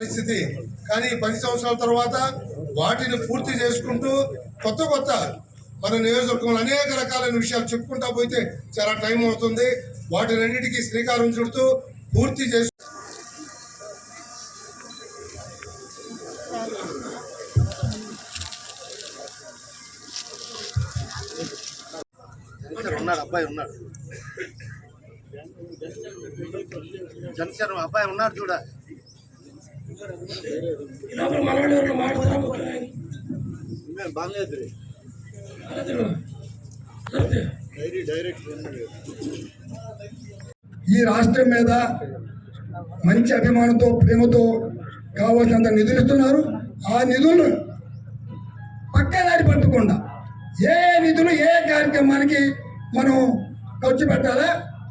పరిస్థితి. కానీ పది సంవత్సరాల తర్వాత వాటిని పూర్తి చేసుకుంటూ కొత్త కొత్త మన నియోజకవర్గంలో అనేక రకాలైన విషయాలు చెప్పుకుంటా పోతే చాలా టైం అవుతుంది. వాటినన్నిటికీ శ్రీకారం చుడుతూ పూర్తి చేసు ఉన్నాడు అబ్బాయి ఉన్నాడు. జనసేన అబ్బాయి ఉన్నాడు ఈ రాష్ట్రం మీద మంచి అభిమానంతో ప్రేమతో కావాల్సినంత నిధులు ఇస్తున్నారు. ఆ నిధులను పక్కదారి పట్టకుండా ఏ నిధులు ఏ కార్యక్రమానికి మనం ఖర్చు పెట్టాలా?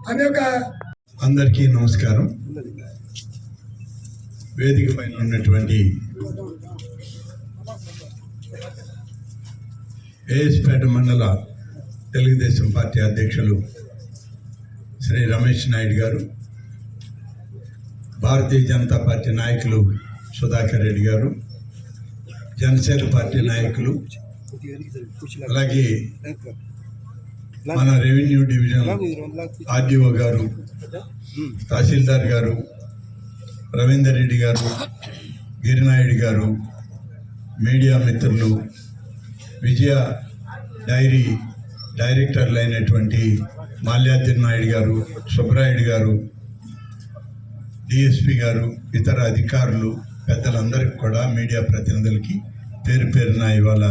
అనే ఒక అందరికీ నమస్కారం. వేదిక పైన ఉన్నటువంటి ఏఎస్పేట మండల తెలుగుదేశం పార్టీ అధ్యక్షులు శ్రీ రమేష్ నాయుడు గారు భారతీయ జనతా పార్టీ నాయకులు సుధాకర్ రెడ్డి గారు జనసేన పార్టీ నాయకులు అలాగే మన రెవెన్యూ డివిజన్ ఆర్డీఓ గారు తహసీల్దార్ గారు రవీందర్ రెడ్డి గారు గిరినాయుడు గారు మీడియా మిత్రులు విజయ డైరీ డైరెక్టర్లు అయినటువంటి మాల్యాద్రి నాయుడు గారు సుబ్రాయుడు గారు డిఎస్పి గారు ఇతర అధికారులు పెద్దలందరికీ కూడా మీడియా ప్రతినిధులకి పేరు పేరున ఇవాళ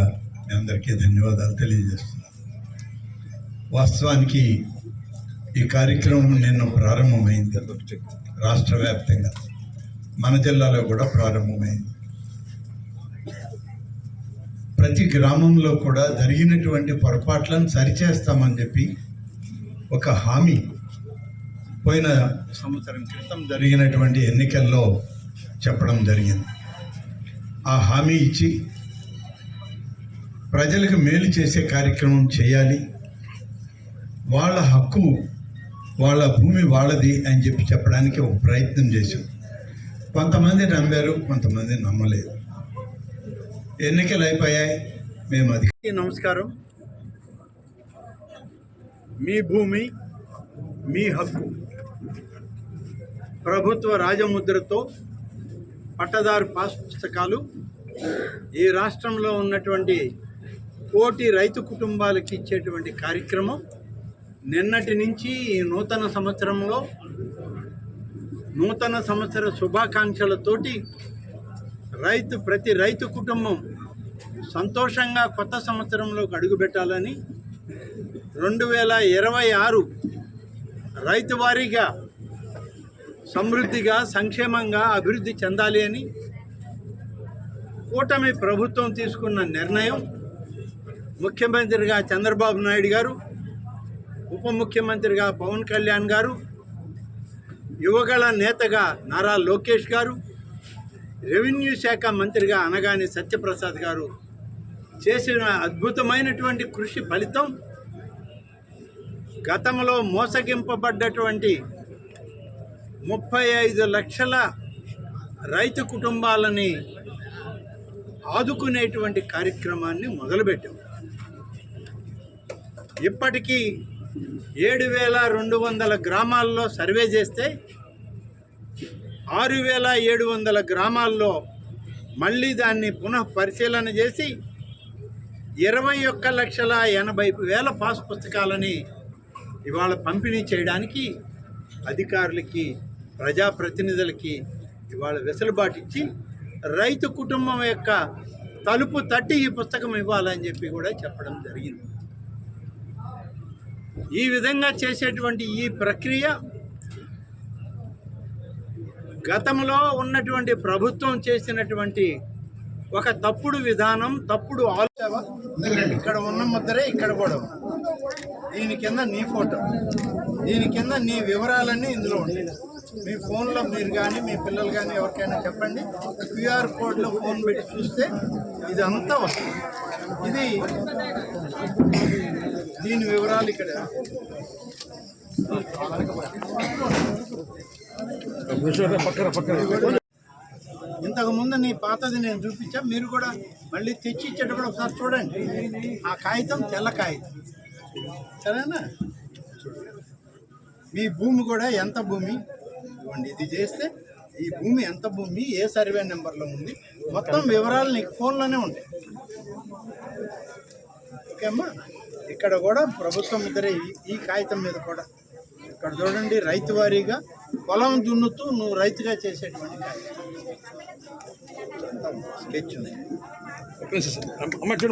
మీ అందరికీ ధన్యవాదాలు తెలియజేస్తున్నాను. వాస్తవానికి ఈ కార్యక్రమం నిన్న ప్రారంభమైంది. రాష్ట్ర వ్యాప్తంగా. మన జిల్లాలో కూడా ప్రారంభమైంది. ప్రతి గ్రామంలో కూడా జరిగినటువంటి పొరపాట్లను సరిచేస్తామని చెప్పి ఒక హామీ పోయిన సంవత్సరం క్రితం జరిగినటువంటి ఎన్నికల్లో చెప్పడం జరిగింది. ఆ హామీ ఇచ్చి ప్రజలకు మేలు చేసే కార్యక్రమం చేయాలి. వాళ్ళ హక్కు వాళ్ళ భూమి వాళ్ళది అని చెప్పి చెప్పడానికి ఒక ప్రయత్నం చేశాం. కొంతమంది నమ్మారు కొంతమంది నమ్మలేదు. ఎన్నికలు అయిపోయాయి మేము అది నమస్కారం. మీ భూమి మీ హక్కు. ప్రభుత్వ రాజముద్రతో పట్టదారు పాస్ పుస్తకాలు ఈ రాష్ట్రంలో ఉన్నటువంటి కోటి రైతు కుటుంబాలకి ఇచ్చేటువంటి కార్యక్రమం నిన్నటి నుంచి ఈ నూతన సంవత్సరంలో నూతన సంవత్సర శుభాకాంక్షలతోటి రైతు ప్రతి రైతు కుటుంబం సంతోషంగా కొత్త సంవత్సరంలోకి అడుగుపెట్టాలని రెండు వేల ఇరవై ఆరు రైతు వారీగా సమృద్ధిగా సంక్షేమంగా అభివృద్ధి చెందాలి అని కూటమి ప్రభుత్వం తీసుకున్న నిర్ణయం. ముఖ్యమంత్రిగా చంద్రబాబు నాయుడు గారు ఉప ముఖ్యమంత్రిగా పవన్ కళ్యాణ్ గారు యువగళ నేతగా నారా లోకేష్ గారు రెవెన్యూ శాఖ మంత్రిగా అనగానే సత్యప్రసాద్ గారు చేసిన అద్భుతమైనటువంటి కృషి ఫలితం గతంలో మోసగింపబడ్డటువంటి ముప్పై ఐదు లక్షల రైతు కుటుంబాలని ఆదుకునేటువంటి కార్యక్రమాన్ని మొదలుపెట్టాం. ఇప్పటికీ ఏడు వేల రెండు వందల గ్రామాల్లో సర్వే చేస్తే ఆరు వేల ఏడు వందల గ్రామాల్లో మళ్ళీ దాన్ని పునః పరిశీలన చేసి ఇరవై ఒక్క లక్షల ఎనభై వేల పాస్ పుస్తకాలని ఇవాళ పంపిణీ చేయడానికి అధికారులకి ప్రజాప్రతినిధులకి ఇవాళ వెసులుబాటు ఇచ్చి రైతు కుటుంబం యొక్క తలుపు తట్టి ఈ పుస్తకం ఇవ్వాలని చెప్పి కూడా చెప్పడం జరిగింది. ఈ విధంగా చేసేటువంటి ఈ ప్రక్రియ గతంలో ఉన్నటువంటి ప్రభుత్వం చేసినటువంటి ఒక తప్పుడు విధానం తప్పుడు ఆలోచన. ఇక్కడ ఉన్న ముద్దరే ఇక్కడ కూడా దీని కింద నీ ఫోటో. దీని కింద నీ వివరాలన్నీ ఇందులో ఉంటాయి మీ ఫోన్లో మీరు కానీ మీ పిల్లలు కానీ ఎవరికైనా చెప్పండి. క్యూఆర్ కోడ్లో ఫోన్ పెట్టి చూస్తే ఇదంతా వస్తుంది. ఇది దీని వివరాలు ఇక్కడ. ఇంతకు ముందు నీ పాతది నేను చూపించా మీరు కూడా మళ్ళీ తెచ్చి ఇచ్చేటప్పుడు ఒకసారి చూడండి. ఆ కాగితం తెల్ల కాగితం. సరేనా? మీ భూమి కూడా ఎంత భూమి? ఇవ్వండి ఇది చేస్తే ఈ భూమి ఎంత భూమి? ఏ సర్వే నెంబర్లో ఉంది? మొత్తం వివరాలు నీకు ఫోన్లోనే ఉంటాయి. ఓకే అమ్మా ఇక్కడ కూడా ప్రభుత్వం ముద్ర ఈ- కాగితం మీద కూడా ఇక్కడ చూడండి రైతు వారీగా పొలం దున్నుతూ నువ్వు రైతుగా చేసేటువంటి కాగితం. స్కెచ్ ఉంది. అమ్మ చూడు.